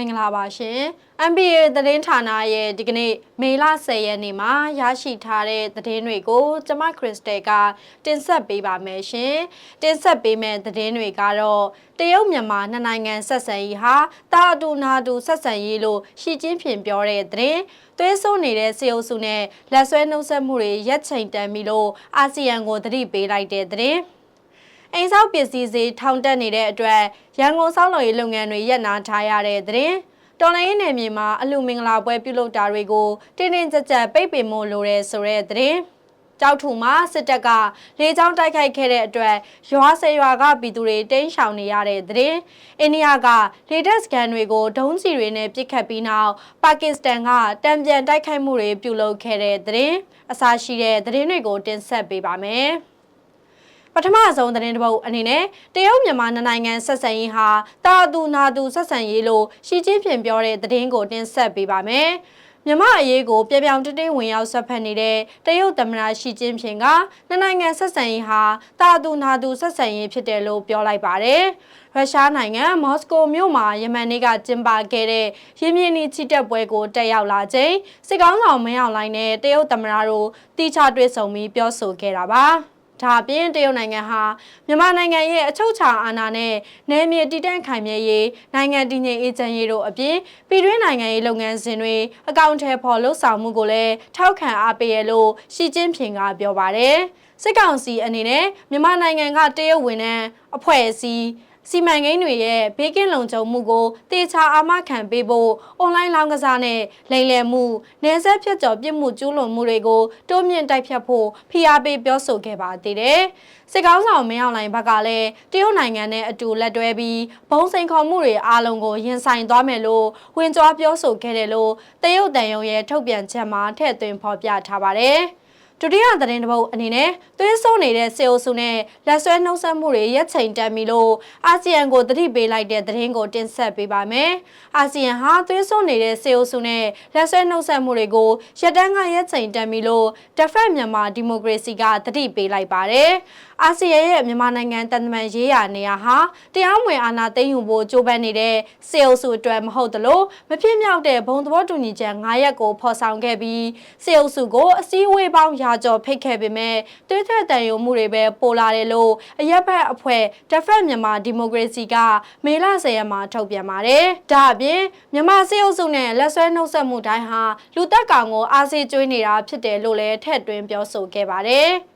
င်္ဂလာပါရှင် MBA သတင်းဌာနရဲ့ဒီကနေ့မေလ10ရက်နေ့မှာရရှိထားတဲ့သတင်းတွေကိုကျမခရစ်စတယ်ကတင်ဆက်ပေးပါမယ်ရှင်တင်ဆက်ပေးမယ့်သတင်းတွေကတော့တရုတ်မြန်မာနှစ်နိုင်ငံဆက်ဆံရေးဟာတာအတူနာတူဆက်ဆံရေးလို့ရှီကျင်းဖြင်ပြောတဲ့သတင်းသွေးဆိုးနေတဲ့စေအုပ်စုနဲ့လက်ဆွဲနှုတ်ဆက်မှုတွေရက်ချိန်တန်ပြီလို့အာဆီယံကိုသတိပေးလိုက်တဲ့သတင်း အိမ်ဆောက်ပစ္စည်းဈေးထောင်တက်နေတဲ့အတွက်ရန်ကုန်ဆောက်လုပ်ရေးလုပ်ငန်းတွေရပ်နားထားရတဲ့သတင်းတော်လိုင်းနယ်မြေမှာအလူမင်္ဂလာပွဲပြုလုပ်တာတွေကိုတင်းတင်းကြပ်ကြပ်ပိတ်ပင်မို့လိုတဲ့ဆိုတဲ့သတင်းကြောက်ထူမှာစစ်တပ်ကလေကြောင်းတိုက်ခိုက်ခဲ့တဲ့အတွက်ရွာစေရွာကပြည်သူတွေတိမ်းရှောင်နေရတဲ့သတင်းအိန္ဒိယကလေတပ်စကန်တွေကိုဒုံးကျည်တွေနဲ့ပစ်ခတ်ပြီးနောက်ပါကစ္စတန်ကတံပြန်တိုက်ခိုက်မှုတွေပြုလုပ်ခဲ့တဲ့သတင်းအစားရှိတဲ့သတင်းတွေကိုတင်ဆက်ပေးပါမယ်။ ပထမဆုံးသတင်းတစ်ပုဒ်အနေနဲ့တရုတ်မြန်မာနိုင်ငံဆက်ဆံရေးဟာတာတူနာတူဆက်ဆံရေးလို့ရှီကျင်းဖြင်ပြောတဲ့သတင်းကိုတင်ဆက်ပေးပါမယ်။မြမအရေးကိုပြပြောင်တတိဝင်ရောက်ဆက်ဖက်နေတဲ့တရုတ်သမ္မတရှီကျင်းဖြင်ကနှစ်နိုင်ငံဆက်ဆံရေးဟာတာတူနာတူဆက်ဆံရေးဖြစ်တယ်လို့ပြောလိုက်ပါတယ်။ရုရှားနိုင်ငံမော်စကိုမြို့မှာယမန်နေ့ကကျင်းပခဲ့တဲ့ရင်းမြစ်နီချီတက်ပွဲကိုတက်ရောက်လာချိန်စစ်ကောင်းဆောင်မင်းအောင်လှိုင်နဲ့တရုတ်သမ္မတတို့တီချတွေ့ဆုံပြီးပြောဆိုခဲ့တာပါ။ ဒါအပြင်တရုတ်နိုင်ငံဟာမြန်မာနိုင်ငံရဲ့အချုပ်အခြာအာဏာနဲ့နယ်မြေတည်တံ့ခိုင်မြဲရေးနိုင်ငံတည်ငြိမ်အေးချမ်းရေးတို့အပြင်ပြည်တွင်းနိုင်ငံရေးလုပ်ငန်းစဉ်တွေအကောင့်ထဲပေါ်လှုပ်ဆောင်မှုကိုလည်းထောက်ခံအားပေးရလို့ရှီကျင်းဖြင်ကပြောပါတယ်စစ်ကောင်စီအနေနဲ့မြန်မာနိုင်ငံကတရုတ်ဝန်ထမ်းအဖွဲ့အစည်း စီမံကိန်းတွေရဲ့ဘေးကင်းလုံခြုံမှုကိုတေချာအာမခံပေးဖို့အွန်လိုင်းလောင်းကစားနဲ့လိမ်လည်မှုနယ်စပ်ဖြတ်ကျော်ပြစ်မှုကျူးလွန်မှုတွေကိုတိုးမြင့်တိုက်ဖြတ်ဖို့ဖိအားပေးပြောဆိုခဲ့ပါသေးတယ်။စစ်ကောင်းဆောင်မင်းအောင်လှိုင်ဘက်ကလည်းတရုတ်နိုင်ငံနဲ့အတူလက်တွဲပြီးဘုံစိန်ခေါ်မှုတွေအားလုံးကိုရင်ဆိုင်သွားမယ်လို့ဝင်ကြွားပြောဆိုခဲ့တယ်လို့တရုတ်တန်ယုံရဲ့ထုတ်ပြန်ချက်မှာထည့်သွင်းဖော်ပြထားပါတယ်။ ဒုတိယသတင်းတစ်ပုဒ်အနေနဲ့သွေးဆိုးနေတဲ့စေအိုစုနဲ့လက်ဆွဲနှုတ်ဆက်မှုတွေရက်ချိန်တက်ပြီလို့အာဆီယံကိုသတိပေးလိုက်တဲ့သတင်းကိုတင်ဆက်ပေးပါမယ်။အာဆီယံဟာသွေးဆိုးနေတဲ့စေအိုစုနဲ့လက်ဆွဲနှုတ်ဆက်မှုတွေကိုရက်တန်းကရက်ချိန်တက်ပြီလို့ဒက်ဖက်မြန်မာဒီမိုကရေစီကသတိပေးလိုက်ပါတယ်။အာဆီယံရဲ့မြန်မာနိုင်ငံတန်တမန်ရေးရာနေရာဟာတရားမဝင်အာဏာသိမ်းယူဖို့ကြိုးပမ်းနေတဲ့စေအိုစုအတွက်မဟုတ်သလိုမဖြစ်မြောက်တဲ့ဘုံသဘောတူညီချက်9ရက်ကိုဖော်ဆောင်ခဲ့ပြီးစေအိုစုကိုအစည်းအဝေးပေါင်းရာကျော်ဖိတ်ခဲ့ပေမဲ့တွဲထက်တန်ယုံမှုတွေပဲပိုလာတယ်လို့အရက်ဘက်အဖွဲ့တက်ဖက်မြန်မာဒီမိုကရေစီကမေလ10ရက်မှာထုတ်ပြန်ပါတယ်။ဒါအပြင်မြန်မာစေအုပ်စုနဲ့လက်ဆွဲနှုတ်ဆက်မှုတိုင်းဟာလူသက်ကောင်ကိုအားစေးကျွေးနေတာဖြစ်တယ်လို့လည်းထည့်သွင်းပြောဆိုခဲ့ပါတယ်။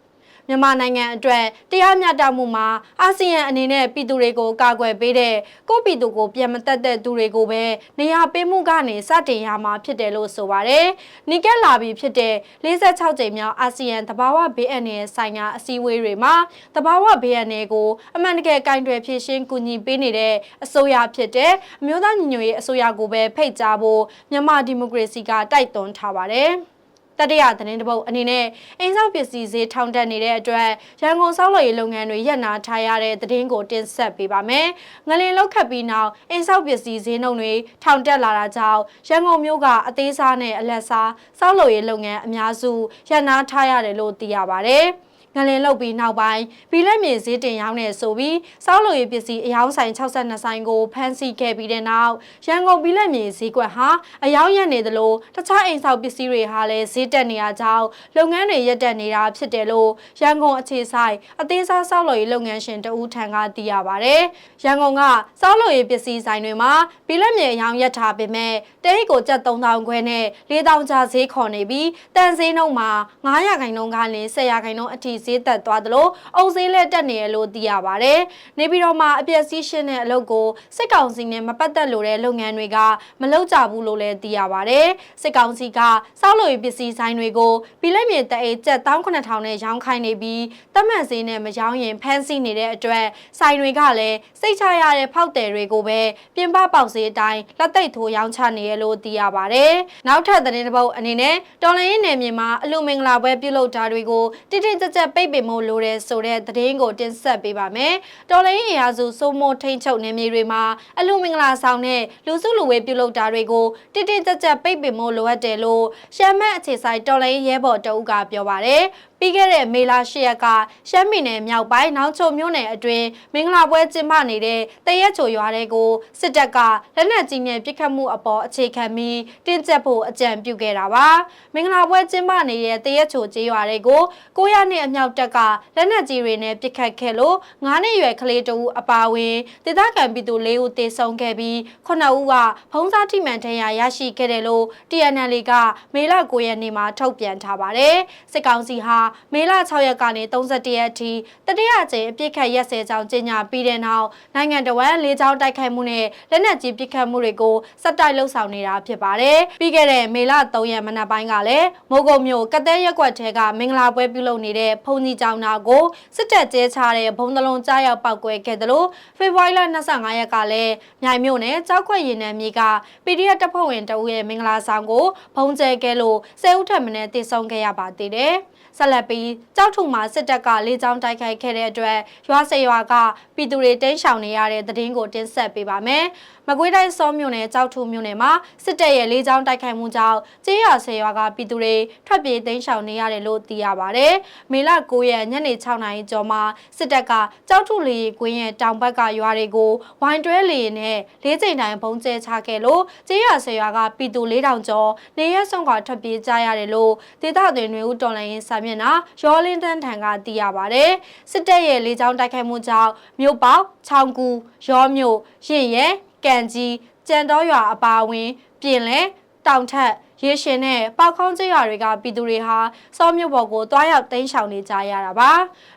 မြန်မာနိုင်ငံအတွက်တရားမျှတမှုမှာအာဆီယံအနေနဲ့ပြည်သူတွေကိုကာကွယ်ပေးတဲ့ကိုပြည်သူကိုပြန်မတက်တဲ့သူတွေကိုပဲနေရာပေးမှုကနေစတင်ရမှာဖြစ်တယ်လို့ဆိုပါတယ်။နီကက်လာပြီးဖြစ်တဲ့46ကြိမ်မြောက်အာဆီယံတဘာဝဘေးအန္တရာယ်ဆိုင်ရာအစည်းအဝေးတွေမှာတဘာဝဘေးအန္တရာယ်ကိုအမှန်တကယ်ကင်တွယ်ဖြည့်ရှင်းကူညီပေးနေတဲ့အစိုးရဖြစ်တဲ့အမျိုးသားညီညွတ်ရေးအစိုးရကိုပဲဖိတ်ကြားဖို့မြန်မာဒီမိုကရေစီကတိုက်တွန်းထားပါတယ်။ တတိယသတင်းတစ်ပုဒ်အနေနဲ့အိမ်ဆောက်ပစ္စည်းဈေးထောင်တက်နေတဲ့အတွက်ရန်ကုန်ဆောက်လုပ်ရေးလုပ်ငန်းတွေရပ်နာထားရတဲ့သတင်းကိုတင်ဆက်ပေးပါမယ်။ငလင်လောက်ခတ်ပြီးနောက်အိမ်ဆောက်ပစ္စည်းဈေးနှုန်းတွေထောင်တက်လာတာကြောင့်ရန်ကုန်မြို့ကအသေးစားနဲ့အလက်စားဆောက်လုပ်ရေးလုပ်ငန်းအများစုရပ်နာထားရတယ်လို့သိရပါဗျ။ ငလင်လုတ်ပြီးနောက်ပိုင်းဘီလက်မြေဈေးတင်ရောင်းနေဆိုပြီးစောက်လိုရေးပစ္စည်းအယောင်းဆိုင်62ဆိုင်ကိုဖမ်းဆီးခဲ့ပြီးတဲ့နောက်ရန်ကုန်ဘီလက်မြေဈေးကွက်ဟာအယောင်းရက်နေသလိုတခြားအိမ်ဆောက်ပစ္စည်းတွေဟာလည်းဈေးတက်နေရကြောင်းလုပ်ငန်းတွေရပ်တက်နေတာဖြစ်တယ်လို့ရန်ကုန်အခြေဆိုင်အသေးစားစောက်လိုရေးလုပ်ငန်းရှင်တဦးထံကသိရပါဗျ။ရန်ကုန်ကစောက်လိုရေးပစ္စည်းဆိုင်တွေမှာဘီလက်မြေအယောင်းရက်ထားပေမဲ့တဲဟိကိုကျပ်3000ခွဲနဲ့4000ကျဈေးခေါ်နေပြီးတန်ဈေးနှုန်းမှာ900ခိုင်နှုန်းကနေ1000ခိုင်နှုန်းအထိဈေးသက်သွားသလိုအုပ်ဈေးလည်းတက်နေရလို့သိရပါတယ်။နေပြည်တော်မှာအပျက်စီးရှင်းတဲ့အလုပ်ကိုစစ်ကောင်စီနဲ့မပတ်သက်လို့တဲ့လုပ်ငန်းတွေကမလုပ်ကြဘူးလို့လည်းသိရပါတယ်။စစ်ကောင်စီကစောက်လို့ပစ္စည်းဆိုင်တွေကိုပြည်လက်မြေတအေးကျပ်19000နဲ့ရောင်းခိုင်းနေပြီးတတ်မှတ်ဈေးနဲ့မရောင်းရင်ဖမ်းဆီးနေတဲ့အတွက်ဆိုင်တွေကလည်းစိတ်ချရတဲ့ဖောက်တယ်တွေကိုပဲပြင်ပပေါက်ဈေးအတိုင်းလက်သိပ်ထိုးရောင်းချနေရလို့သိရပါတယ်။နောက်ထပ်သတင်းတစ်ပုဒ်အနေနဲ့တော်လိုင်းနယ်မြေမှာအလူမင်္ဂလာပွဲပြုလုပ်တာတွေကိုတိတိကျကျပိတ်ပင်မှုလိုတယ်ဆိုတဲ့သတင်းကိုတင်ဆက်ပေးပါမယ်။တော်လိုင်းအင်အားစုစိုးမိုးထိန်ချုပ်နေမြေတွေမှာအလူမင်္ဂလာဆောင်တဲ့လူစုလူဝေးပြုလုပ်တာတွေကိုတိတိကျကျပိတ်ပင်မှုလိုအပ်တယ်လို့ရှမ်းမတ်အခြေဆိုင်တော်လိုင်းရဲဘော်တအုပ်ကပြောပါတယ်။ပြီးခဲ့တဲ့မေလ10ရက်ကရှမ်းပြည်နယ်မြောက်ပိုင်းနောက်ချုံမြို့နယ်အတွင်းမင်္ဂလာပွဲကျင်းပနေတဲ့တရက်ချိုရွာတွေကိုစစ်တပ်ကလက်နက်ကြီးနဲ့ပစ်ခတ်မှုအပေါ်အခြေခံပြီးတင်းကျပ်ဖို့အကြံပြုခဲ့တာပါမင်္ဂလာပွဲကျင်းပနေတဲ့တရက်ချိုကျေးရွာတွေကို900နှစ်အမြောက်တပ်ကလက်နက်ကြီးတွေနဲ့ပစ်ခတ်ခဲ့လို့9နှစ်ရွယ်ကလေးတဦးအပါအဝင်ဒေသခံပြည်သူ၄ဦးသေဆုံးခဲ့ပြီး9ဦးကဖုံးစားထိမှန်ထဏ်ရာရရှိခဲ့တယ်လို့ TNL ကမေလ9ရက်နေ့မှာထုတ်ပြန်ထားပါတယ်စစ်ကောင်စီဟာမေလ6ရက်ကနေ31ရက်အထိတတိယအကြိမ်အပြစ်ခတ်ရက်စဲကြောင်းကြေညာပြီးတဲ့နောက်နိုင်ငံတော်ဝန်လေးချောင်းတိုက်ခိုက်မှုနဲ့လက်နက်ကြီးပစ်ခတ်မှုတွေကိုစက်တိုက်လှုပ်ဆောင်နေတာဖြစ်ပါတယ်ပြီးခဲ့တဲ့မေလ3ရက်မနက်ပိုင်းကလည်းမိုးကုံမြို့ကတဲ့ရက်ကွက်ထဲကမင်္ဂလာပွဲပြုလုပ်နေတဲ့ဖုန်ကြီးကျောင်းသားကိုစစ်တပ်ကျဲချတဲ့ဘုံတလုံးကြားရောက်ပောက်ကွဲခဲ့တယ်လို့ဖေဖော်ဝါရီလ25ရက်ကလည်းမြိုင်မြို့နယ်ကြောက်ခွက်ရင်နယ်မြေက PDF တပ်ဖွဲ့ဝင်တဦးရဲ့မင်္ဂလာဆောင်ကိုဘုံကျဲခဲ့လို့ဆဲဦးထက်မင်းတည်ဆုံးခဲ့ရပါသေးတယ်။ ဆက်လက်ပြီးကြောက်ထုမှာစစ်တပ်ကလေကြောင်းတိုက်ခိုက်ခဲ့တဲ့အတွက်ရွာစေရွာကပြည်သူတွေတိမ်းရှောင်နေရတဲ့သတင်းကိုတင်ဆက်ပေးပါမယ်။ မကွေးတိုင်းစောမြို့နယ်ကြောက်ထုမြို့နယ်မှာစစ်တပ်ရဲ့လေကြောင်းတိုက်ခိုက်မှုကြောင့်ကျေးရွာစေရွာကပြည်သူတွေထွက်ပြေးတိမ်းရှောင်နေရတယ်လို့သိရပါဗျ။မေလ9ရက်ညနေ6နာရီကျော်မှာစစ်တပ်ကကြောက်ထုလေကွင်းရဲ့တောင်ဘက်ကရွာတွေကိုဝိုင်းတွဲလေနဲ့လေးချိန်တိုင်းပုံကျဲချခဲ့လို့ကျေးရွာစေရွာကပြည်သူ4000ကျော်နေရက်ဆုံးကထွက်ပြေးကြရတယ်လို့ဒေသတွင်တွေဦးတော်လိုင်းရင်စာမျက်နှာရောလင်းတန်းထံကသိရပါဗျ။စစ်တပ်ရဲ့လေကြောင်းတိုက်ခိုက်မှုကြောင့်မြို့ပေါက်ချောင်းကူရောမြို့ရင်ရဲ ကံကြီးကြံတော်ရွာအပါအဝင် ပြင်လဲတောင်ထက်ရေရှင်နဲ့ပေါခေါင်းကျရွာတွေကပြည်သူတွေဟာစောမြို့ပေါ်ကိုတွားရောက်တိမ်းရှောင်နေကြရတာပါ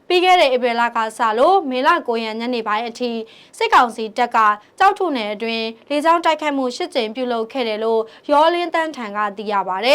ပြီးခဲ့တဲ့ဧပြီလကစလို့မေလ9ရက်ညနေပိုင်းအထိစစ်ကောင်စီတပ်ကကြောက်ထုနယ်အတွင်းလေကြောင်းတိုက်ခိုက်မှု၈ကြိမ်ပြုလုပ်ခဲ့တယ်လို့ရောလင်းတန်းထံကသိရပါဗျ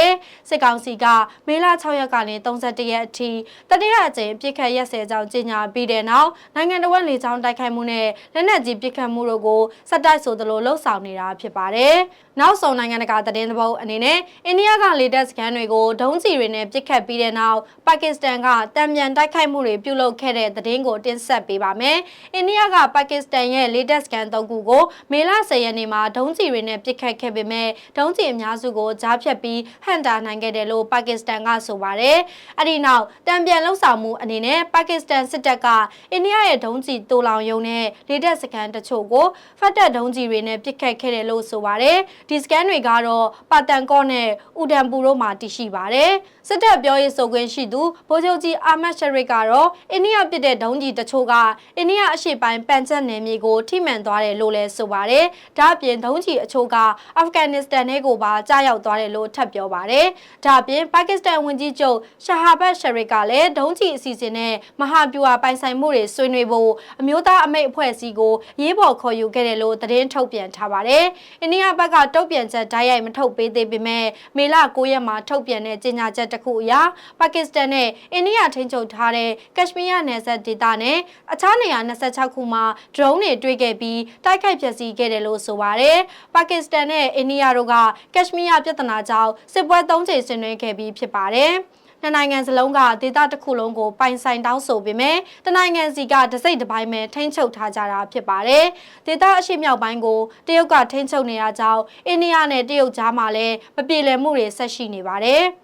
စစ်ကောင်စီကမေလ6ရက်ကနေ31ရက်အထိတတိယအကြိမ်ပြစ်ခတ်ရက်စဲကြောင်းကြေညာပြီးတဲ့နောက်နိုင်ငံတော်ဝန်လေကြောင်းတိုက်ခိုက်မှုနဲ့လက်နက်ကြီးပစ်ခတ်မှုတို့ကိုစက်တိုက်ဆိုသလိုလှုပ်ဆောင်နေတာဖြစ်ပါတယ်နောက်ဆုံးနိုင်ငံတကာသတင်းသဘောအနေနဲ့အိန္ဒိယကလေတပ်စခန်းတွေကိုဒုံးကျည်တွေနဲ့ပစ်ခတ်ပြီးတဲ့နောက်ပါကစ္စတန်ကတံပြန်တိုက်ခိုက်မှုတွေပြုလုပ်ခဲ့တဲ့သတင်းကိုတင်ဆက်ပေးပါမယ်။အိန္ဒိယကပါကစ္စတန်ရဲ့လေတပ်စခန်း၃ခုကိုမေလ10ရက်နေ့မှာဒုံးကျည်တွေနဲ့ပစ်ခတ်ခဲ့ပေမဲ့ဒုံးကျည်အများစုကိုကြားဖြတ်ပြီးဟန်တာနိုင်ခဲ့တယ်လို့ပါကစ္စတန်ကဆိုပါတယ်။အဲဒီနောက်တံပြန်လှုပ်ဆောင်မှုအနေနဲ့ပါကစ္စတန်စစ်တပ်ကအိန္ဒိယရဲ့ဒုံးကျည်တိုးလောင်ယုံနဲ့လေတပ်စခန်းတချို့ကိုဖတ်တက်ဒုံးကျည်တွေနဲ့ပစ်ခတ်ခဲ့တယ်လို့ဆိုပါတယ်။ဒီစကန်တွေကတော့ပါတန်ကော့နဲ့ဥဒံပူတို့မှာတည်ရှိပါတယ်။စစ်တပ်ပြောရေးဆိုခွင့်ရှိသူဗိုလ်ချုပ်ကြီးအာမတ်ရှရစ်ကတော့အိန္ဒိယပြည်တဲ့ဒုံးကြီးတချို့ကအိန္ဒိယအရှေ့ပိုင်းပန်ချက်နယ်မြေကိုထိမှန်သွားတယ်လို့လည်းဆိုပါတယ်။ဒါ့အပြင်ဒုံးကြီးအချို့ကအာဖဂန်နစ္စတန်နဲ့ကိုပါကြားရောက်သွားတယ်လို့ထပ်ပြောပါတယ်။ဒါ့အပြင်ပါကစ္စတန်ဝန်ကြီးချုပ်ရှာဟာဘတ်ရှရစ်ကလည်းဒုံးကြီးအစီအစဉ်နဲ့မဟာဗျူဟာပိုင်ဆိုင်မှုတွေဆွေးနွေးဖို့အမျိုးသားအမိတ်အဖွဲ့အစည်းကိုရေးပေါ်ခေါ်ယူခဲ့တယ်လို့သတင်းထုတ်ပြန်ထားပါတယ်။အိန္ဒိယဘက်ကတုတ်ပြန်ချက်ဓာတ်ရိုက်မထုတ်ပေးသေးပေမဲ့မေလ9ရက်မှာထုတ်ပြန်တဲ့ကြေညာချက်တစ်ခုအရပါကစ္စတန်နဲ့အိန္ဒိယထိန်းချုပ်ထားတဲ့ကက်ရှ်မီးယားနယ်စပ်ဒေသနဲ့အခြားနေရာ26ခုမှာ drone တွေတွေ့ခဲ့ပြီးတိုက်ခိုက်ဖျက်ဆီးခဲ့တယ်လို့ဆိုပါတယ်။ပါကစ္စတန်နဲ့အိန္ဒိယတို့ကကက်ရှ်မီးယားပြည်ထနာကြောင့်စစ်ပွဲ၃ချိန်ဆင်နွှဲခဲ့ပြီးဖြစ်ပါတယ်။နှစ်နိုင်ငံစလုံးကဒေသတစ်ခုလုံးကိုပိုင်ဆိုင်တောင်းဆိုပေမဲ့တနိုင်ငံစီကတစိမ့်တစ်ပိုင်းပဲထိန်းချုပ်ထားကြတာဖြစ်ပါတယ်။ဒေသအရှိမြောက်ပိုင်းကိုတရုတ်ကထိန်းချုပ်နေတာကြောင့်အိန္ဒိယနဲ့တရုတ်ကြားမှာလည်းမပြေလည်မှုတွေဆက်ရှိနေပါတယ်။